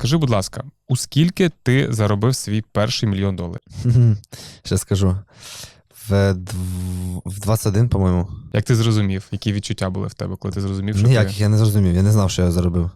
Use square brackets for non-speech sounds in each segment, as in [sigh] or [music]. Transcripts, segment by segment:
Кажи, будь ласка, у скільки ти заробив свій перший мільйон доларів? Ще скажу. В, в 21, по-моєму. Як ти зрозумів, які відчуття були в тебе, коли ти зрозумів, що Ніяких, я не зрозумів. Я не знав, що я заробив.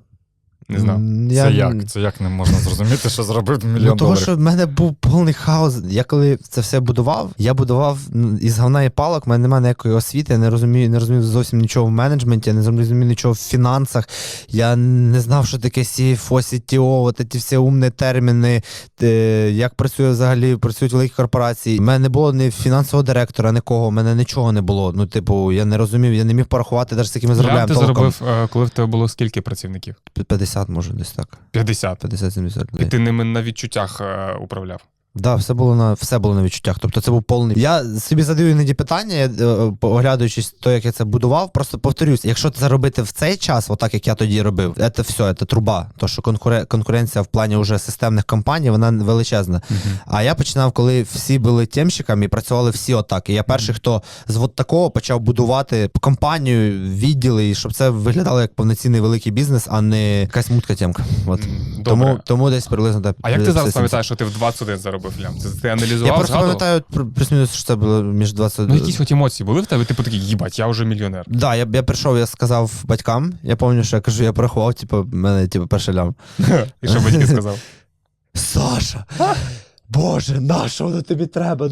Не знав? М, Це як? Це як не можна зрозуміти, що заробив мільйон Ну, того, доларів? що в мене був повний хаос. Я коли це все будував, я будував із говна і палок, в мене немає ніякої освіти, я не розумію, не розумів зовсім нічого в менеджменті, я не розумів нічого в фінансах. Я не знав, що таке CFO, CTO, от ці всі умні терміни, е, як працює взагалі, працюють великі корпорації. У мене не було ні фінансового директора, нікого, у мене нічого не було. Ну, типу, я не розумів, я не міг порахувати, навіть скільки ми Як заробляємо. ти толком. заробив, е, коли в тебе було скільки працівників? 50, може, десь так. 50. 50-70 І ти ними на відчуттях е, управляв. Да, все було на все було на відчуттях. Тобто це був повний. Я собі задаю іноді питання, е, то, як я це будував. Просто повторюсь, якщо це зробити в цей час, отак як я тоді робив, це все, це труба. То що конкуре- конкуренція в плані уже системних компаній, вона величезна. А я починав, коли всі були темщиками і працювали всі отак. І я перший, хто з от такого почав будувати компанію, відділи, і щоб це виглядало як повноцінний великий бізнес, а не якась мутка темка. От. Добре. Тому, тому десь приблизно так. А як ти зараз пам'ятаєш, що ти в 21 заробив лям? Це ти аналізував? Я просто пам'ятаю плюс-мінус, що це було між 20... Ну, якісь хоч емоції були в тебе, типу такий, їбать, я вже мільйонер. Да, я, я прийшов, я сказав батькам, я пам'ятаю, що я кажу, я порахував, типу, в мене типу, перший лям. [laughs] І що батьки сказав? [laughs] Саша! Боже, на що воно тобі треба?